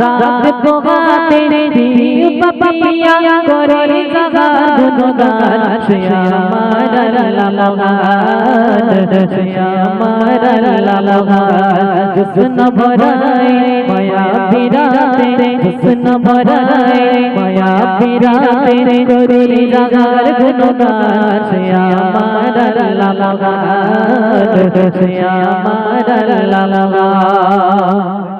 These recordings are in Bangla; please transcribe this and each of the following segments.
রাত পোহাতে দিও পাপিয়া করে জাগার। গুনগান সে আমার লালগান সে আমার লালগান জুসন ভরাই, মায়া বিরাতে জুসন ভরাই, মায়া বিরাতে করে জাগার গুনগান সে আমার লালগান সে আমার লালগান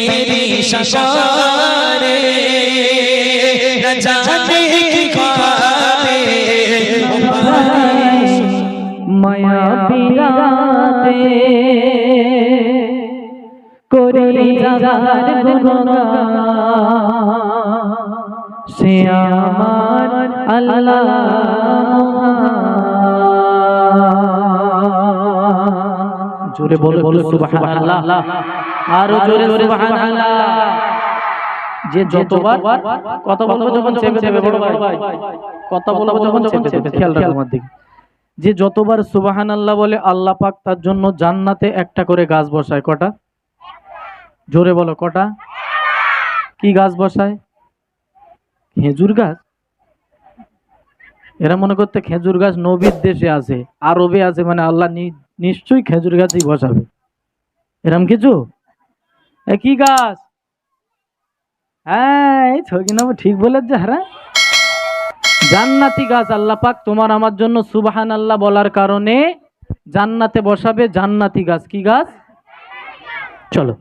মেরি সসারে ন জানে কি খাবে মায়া পিরাতে করে জাগার গুণগান সে আমার আল্লাহ জোরে বলে বলে সুবহানাল্লাহ। আরও জোরে সুবহানাল্লাহ। যে যতবার কথা বলব যখন চেপে চেপে বড় ভাই। কথা বলব যখন চেপে চেপে খেয়াল রাখো আমার দিকে। যে যতবার সুবহানাল্লাহ বলে আল্লাহ পাক তার জন্য জান্নাতে একটা করে গাছ বসায়। কটা? জোরে বলো কটা? কি গাছ বসায়? খেজুর গাছ? এরা মনে করতে খেজুর গাছ নবীর দেশে আছে আরবে আছে মানে আল্লাহ নি- নিশ্চয়ই খেজুর গাছই বসাবে। এরম কিছু? কি গাছ? হ্যাঁ এই ছবি নাম ঠিক বলেছে হ্যাঁ জান্নাতি গাছ আল্লাহ পাক তোমার আমার জন্য সুবাহান আল্লাহ বলার কারণে জান্নাতে বসাবে জান্নাতি গাছ। কি গাছ? চলো।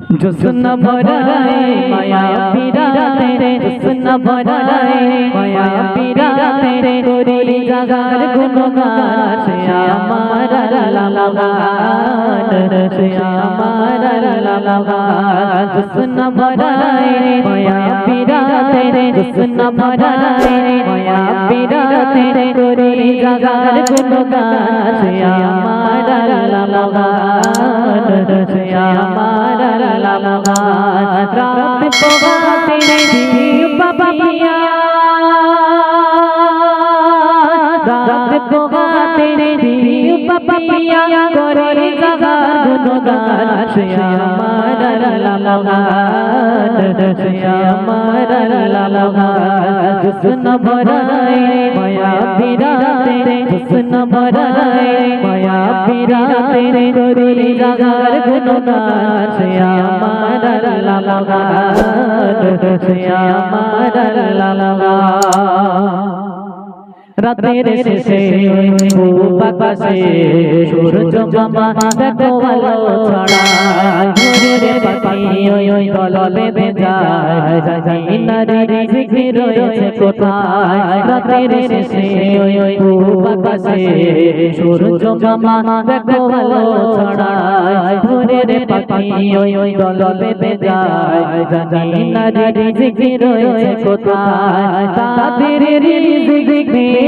জুসন ভরাই মায়া পিরাতে জুসন ভরাই মায়া পিরাতে করে জাগার গুণগান সে আমার লালগান সে আমার লালগান জুসন ভরাই মায়া পিরাতে জুসন ভরাই মায়া পিরাতে করে জাগার গুণগান সে আমার লালগান সে আমার লালগান রাত পোহাতে দিও পাপিয়া রাত পোহাতে দিও পাপিয়া করে জাগার গুণগান সে আমার লালগান সে আমার লালগান জুসন ভরাই মায়া বিরাতে জুসন ভরাই মায়া বিরাতে করে জাগার গুণগান সে আমার লালগান সে আমার লালগান রাতের শেষে বাতাসে সূর্য মামা দেখো আলো ছড়ায় ভোরের পাখি ওই ওই দল বেঁধে যায়। জানি নারী ঝিঝি রয়েছে কোথায়? রাতের শেষে ওই ওই বাতাসে সূর্য মামা দেখো আলো ছড়ায় ভোরের পাখি ওই ওই দল বেঁধে যায়। জানি নারী ঝিঝি রয়েছে কোথায়? তাদের রিজিক তাদের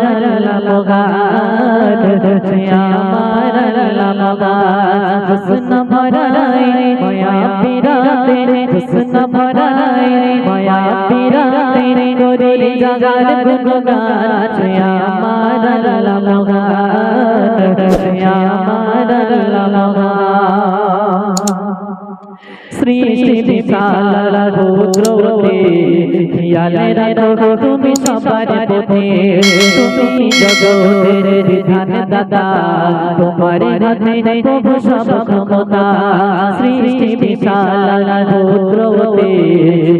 জিনিস চমগিয়ান সে আমার লালগান সে আমার লালগান হুসন ভরাই মায়া পিরাতে হুসন ভরাই মায়া পিরাতে করে জাগার গুণগান সে আমার লালগান সে আমার লালগান সৃষ্টি বিশাল রুদ্রতে হিয়ালে রাখো তুমি সবার পথে তুমি জগতের বিধান দাদা তোমার হাতে প্রভু সব ক্ষমতা সৃষ্টি বিশাল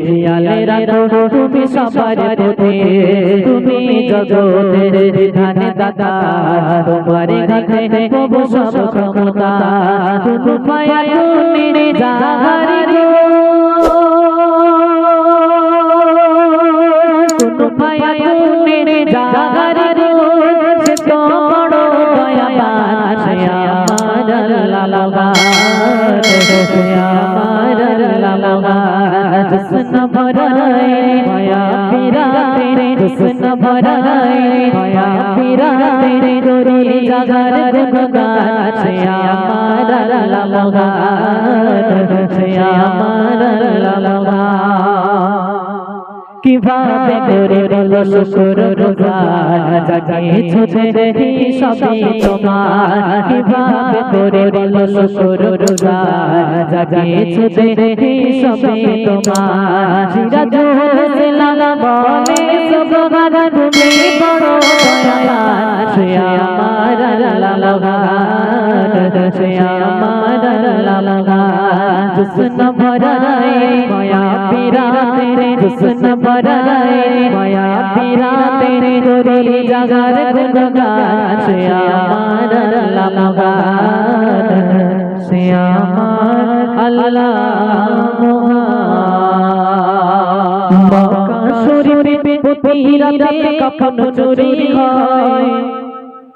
হিয়ালে রাখো তুমি সবার পথে। তুমি জগতের বিধান দাদা তোমার হাতে প্রভু সব ক্ষমতা তুমি মায়া তুমি জাহারি মায়া গুনে জাগার গো সে তো বড় দয়াবান সে আমার আল্লাহ সে আমার আল্লাহ জসন ভরাই, মায়া পিরা তেরে জসন ভরাই, মায়া পিরা তেরে গোরে জাগার গুনগান সে আমার আল্লাহ সে আমার আল্লাহ কীভাবে করে বলো শুকুর সবই তোমার। কীভাবে করে বলো শুকুর সবই তোমার। তুমি বড় সে আমার সে আমার আল্লাহ জুসন ভরাই, মায়া পিরা তেরে জুসন ভরাই, মায়া পিরা তেরে গোরে জাগার গুনগান সে আমার আল্লাহ সে আমার আল্লাহ মক্কা শরীফে পতিরাতে কখনো চুরি হয়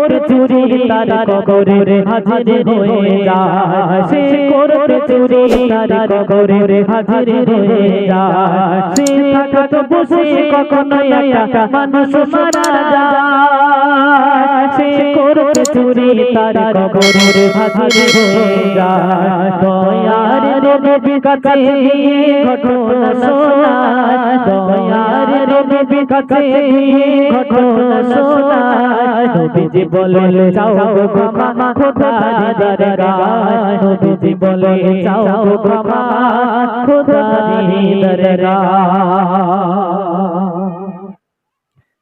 করতে চুরি তার কবরে হাজির হয়ে যায়। সে করতে চুরি তার কবরে হাজির হয়ে যায়। সে তাকত বসে কখনো একা মানুষ মারা যায়। সে করতে তার কবরে হাজির যায়। দয়ার নবী কাছে ঘটনা দয়ার নবী কাছে ঘটনা নবীজি বলে যাও গো ক্ষমা খোদার নবীজি বলে যাও গো ক্ষমা খোদার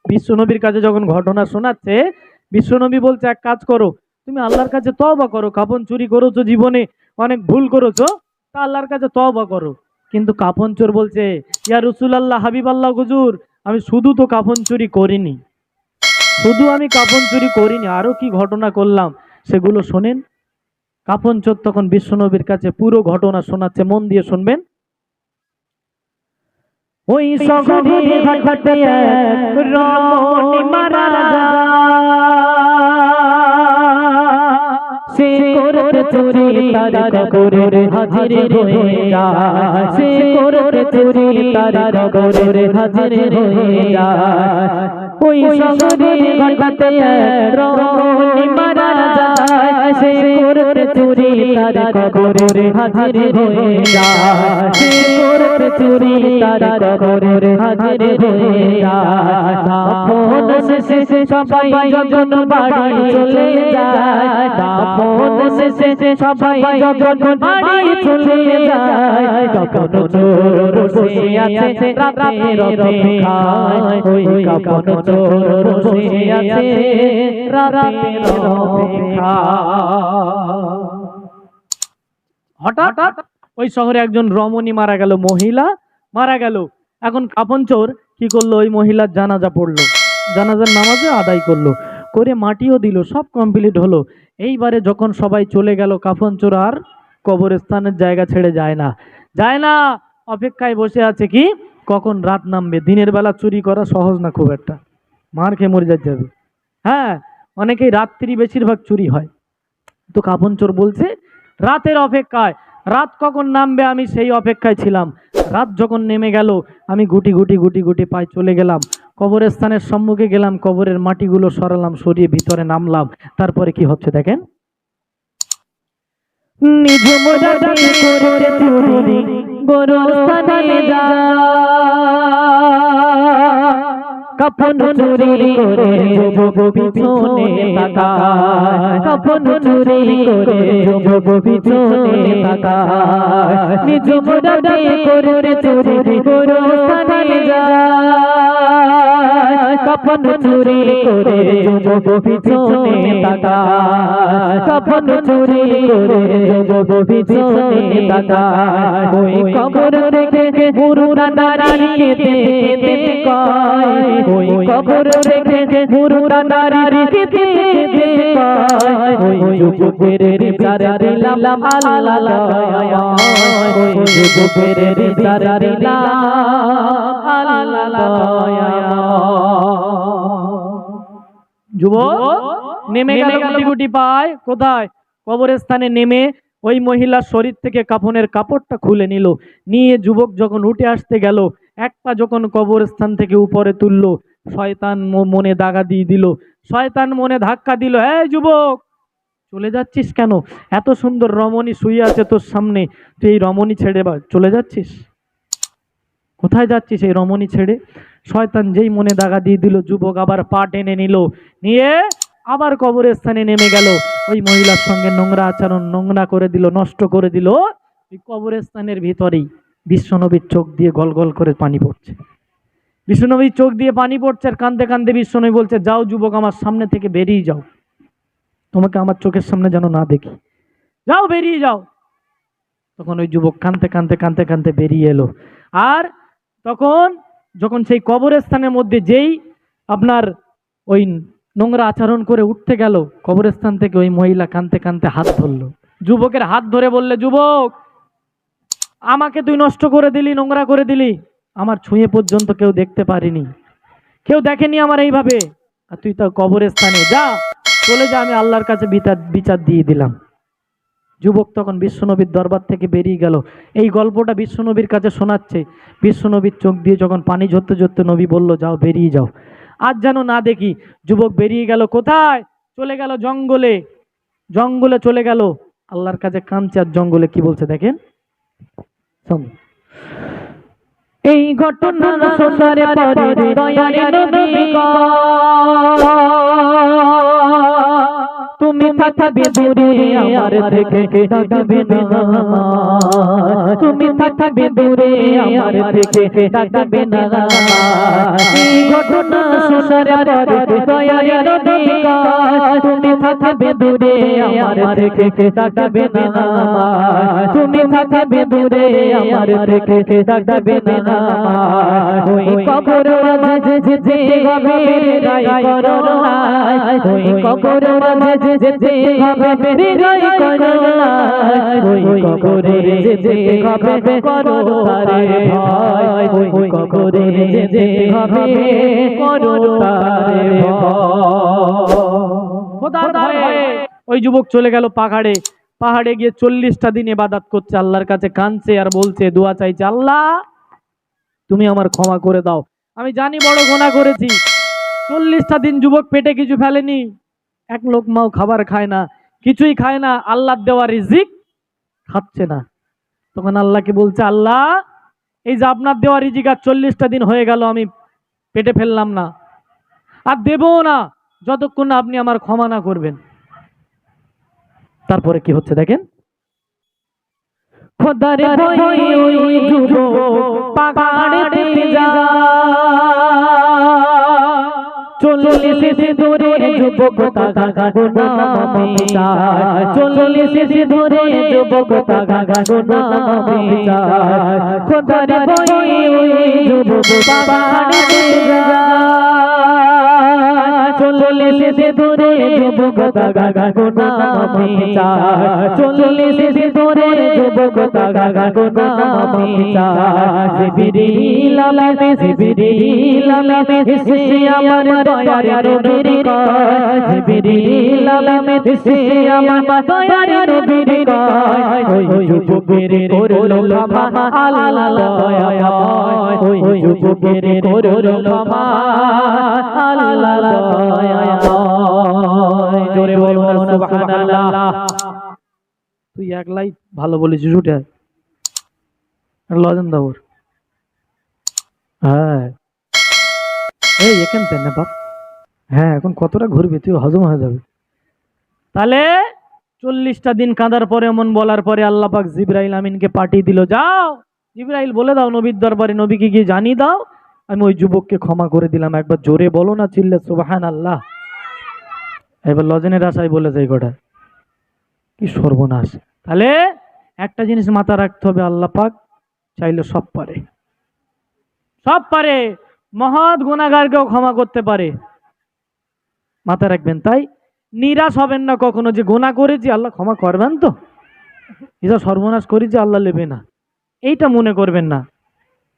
বিশ্বনবীর কাছে যখন ঘটনা শোনাচ্ছে বিশ্বনবী বলছে এক কাজ করো তুমি আল্লাহর কাছে তওবা করো কাপন চুরি করেছ জীবনে অনেক ভুল করেছ তা আল্লাহর কাছে তওবা করো। কিন্তু কাপন চোর বলছে ইয়া রসুল আল্লাহ হাবিব আল্লাহ হুজুর আমি শুধু তো কাপন চুরি করিনি। শুধু আমি কাপন চুরি করিনি আরও কি ঘটনা করলাম সেগুলো শোনেন। কাপন চোর তখন বিশ্বনবীর কাছে পুরো ঘটনা শোনাচ্ছে মন দিয়ে শুনবেন। ওই রমণী মারা সে করতে চুরি তার কবরে হাজির হয়ে যায়। সে করে চুরি তার কবরে হাজির হয়ে যায়। ওই শহরে ঘটে এক রমণী মারা যায়, সে করতে চুরি তার কবরে হাজির হয়ে যায়। সে করতে চুরি তার কবরে হাজির হয়ে যায়। দাফন শেষে সবাই যখন বাড়ি চলে যায় দাফন শেষে সবাই যখন বাড়ি চলে যায়, তখন চোর বসে আছে রাতের অপেক্ষায়। ওই কখন হঠাৎ ওই শহরে একজন রমণী মারা গেল, মহিলা মারা গেল। এখন কাপন চোর কি করল? ওই মহিলার জানাজা পড়ল। জানাজার নামাজে আদায় করল। করে মাটিও দিল, সব কমপ্লিট হলো। এইবারে যখন সবাই চলে গেল, কাফন চোর আর কবরস্থানের জায়গা ছেড়ে যায় না। যায় না, অপেক্ষায় বসে আছে কি? কখন রাত নামবে? দিনের বেলা চুরি করা সহজ না খুব একটা? মার খেয়ে মরে যেতে হবে হ্যাঁ অনেকেই রাত্রি বেশিরভাগ চুরি হয়। তো কাপন চোর বলছে, রাতের অপেক্ষায়, রাত কখন নামবে আমি সেই অপেক্ষায় ছিলাম। রাত যখন নেমে গেল, আমি গুটি গুটি গুটি গুটি পায়ে চলে গেলাম। কবরস্থানের সম্মুখে গেলাম, কবরের মাটিগুলো সরালাম, সরিয়ে ভিতরে নামলাম। তারপরে কি হচ্ছে দেখেন? নিজ করে কাফন চুরি করে যুবক পিছনে তাকায়। কাফন চুরি করে যুবক পিছনে তাকায়। নিজ মুরাদে করতে চুরি করো যায়। কাফন চুরি করে যুবক পিছনে তাকায়। কাফন চুরি করে যুবক পিছনে তাকায়। ওই কবর থেকে মুরুদা দাঁড়িয়ে দেখতে কয়। ওই কবর থেকে মুরুদা দাঁড়িয়ে দেখতে কয় ওই যুবকের বিচার দিলাম আল্লাহ ওই যুবকের বিচার দিলাম যুবক নেমে গেল গুটি গুটি পায় কোথায়? কবরস্থানে নেমে ওই মহিলার শরীর থেকে কাফনের কাপড়টা খুলে নিল। নিয়ে যুবক যখন উঠে আসতে গেল এক পা যখন কবরস্থান থেকে উপরে তুললো, শয়তান মনে দাগা দিয়ে দিল, শয়তান মনে ধাক্কা দিল হ্যাঁ যুবক, চলে যাচ্ছিস কেন? এত সুন্দর রমণী শুয়ে আছে তোর সামনে, তুই এই রমণী ছেড়ে বা, চলে যাচ্ছিস? কোথায় যাচ্ছিস এই রমণী ছেড়ে? শয়তান যেই মনে দাগা দিয়ে দিল, যুবক আবার পা টেনে নিল, নিয়ে আবার কবরস্থানে নেমে গেল। ওই মহিলার সঙ্গে নোংরা আচরণ, নোংরা করে দিল, নষ্ট করে দিল, ওই কবরের স্থানের ভিতরেই। বিশ্বনবীর চোখ দিয়ে গল গল করে পানি পড়ছে। বিশ্বনবীর চোখ দিয়ে পানি পড়ছে আর কান্দে কান্দে বিশ্বনবী বলছে, যাও যুবক, আমার সামনে থেকে বেরিয়ে যাও। তোমাকে আমার চোখের সামনে যেন না দেখি। যাও, বেরিয়ে যাও। তখন ওই যুবক কানতে কানতে কানতে কানতে বেরিয়ে এলো। আর তখন যখন সেই কবরস্থানের মধ্যে যেই আপনার ওই নোংরা আচরণ করে উঠতে গেল, কবরস্থান থেকে ওই মহিলা কানতে কানতে হাত ধরলো। যুবকের হাত ধরে বললে, যুবক আমাকে তুই নষ্ট করে দিলি, নোংরা করে দিলি। আমার ছুঁয়ে পর্যন্ত কেউ দেখতে পারিনি। কেউ দেখেনি আমার এইভাবে। আর তুই তো কবরস্থানে। যা, চলে যা, আমি আল্লাহর কাছে বিচার বিচার দিয়ে দিলাম। যুবক তখন বিশ্বনবীর দরবার থেকে বেরিয়ে গেল। এই গল্পটা বিশ্বনবীর কাছে শোনাচ্ছে। বিশ্বনবীর চোখ দিয়ে যখন পানি ঝরতে ঝরতে নবী বলল, যাও, বেরিয়ে যাও। আজ যেন না দেখি, যুবক বেরিয়ে গেল কোথায়? চলে গেল জঙ্গলে। জঙ্গলে চলে গেল। আল্লাহর কাছে কাঁদছে আর জঙ্গলে কি বলছে দেখেন। এই ঘটনা শোনার পরে দয়ারে নবী গো, তুমি থাকবে দূরে আমার থেকে ডাকবে না। তুমি থাকবে দূরে আমার থেকে ডাকবে না। এই ঘটনা শোনার পরে দয়ারে নবী তুমি থাকবে দূরে আমার থেকে ডাকবে না। তুমি থাকবে দূরে আমার থেকে ডাকবে না। ওই কবর মাঝে যে যে হবে হৃদয় করো না। ওই কবর মাঝে ওই যুবক চলে গেল পাহাড়ে। পাহাড়ে গিয়ে চল্লিশটা দিন এবাদাত করছে, আল্লাহর কাছে কাঁদছে আর বলছে, দোয়া চাইছে, আল্লাহ, তুমি আমার ক্ষমা করে দাও। আমি জানি বড় গোনা করেছি। চল্লিশটা দিন যুবক পেটে কিছু ফেলেনি। এক লোকমাও খাবার খায় না, কিছুই খায় না, আল্লাহর দেওয়া রিজিক খাচ্ছে না। তখন আল্লাহকে বলছে, আল্লাহ, এই যে আপনার দেওয়া রিজিক আর চল্লিশটা দিন হয়ে গেল, আমি পেটে ফেললাম না। আর দেবও না, যতক্ষণ আপনি আমার ক্ষমা না করবেন। তারপরে কি হচ্ছে দেখেন? খোদার ভয়ে ওই যা চল্লিশ ধরে যুবক তাগা গোনা মেজা চল্লিশ ধরে যুবক তাগা গোনা মেজা খোদার যুবক পাহাড়ে চল্লিশ ধরে যুবক তাগা গোনা মেজা চল্লিশ ধরে যুবক তাগা গোনা মেজা জিবিরিল আলামে জিবিরিল আলামে সে আমার দয়ার নবীর কয় জিবিরিল আলামে সে আমার দয়ার নবীর কয় ওই যুবকের করল ক্ষমা, আল্লাহ দয়াময়। ওই যুবকের করল ক্ষমা আল্লাহ তুই একলাই ভালো বলেছিস, উঠে। লজেন হ্যাঁ। এই না বাপ। হ্যাঁ এখন কতটা ঘুরবি, তুই হজম হয়ে যাবে। তাহলে চল্লিশটা দিন কাঁদার পরে, এমন বলার পরে আল্লাহ পাক আমিনকে পাঠিয়ে দিল। যাও, জিব্রাইল বলে দাও নবীর দরবারে, নবীকে গিয়ে জানিয়ে দাও। আমি ওই যুবককে ক্ষমা করে দিলাম। একবার জোরে বলো না চিল্লে সুবাহান আল্লাহ এবার লজেনের আশায় বলে যায় গোটা কি সর্বনাশ। তাহলে একটা জিনিস মাথা রাখতে হবে, আল্লাহ পাক চাইলে সব পারে। সব পারে, মহৎ গুণাগারকেও ক্ষমা করতে পারে। মাথা রাখবেন, তাই নিরাশ হবেন না কখনো যে গোনা করেছি, আল্লাহ ক্ষমা করবেন তো। এটা সর্বনাশ করেছি, আল্লাহ নেবে না। এইটা মনে করবেন না।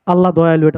আল্লাহ দয়ালু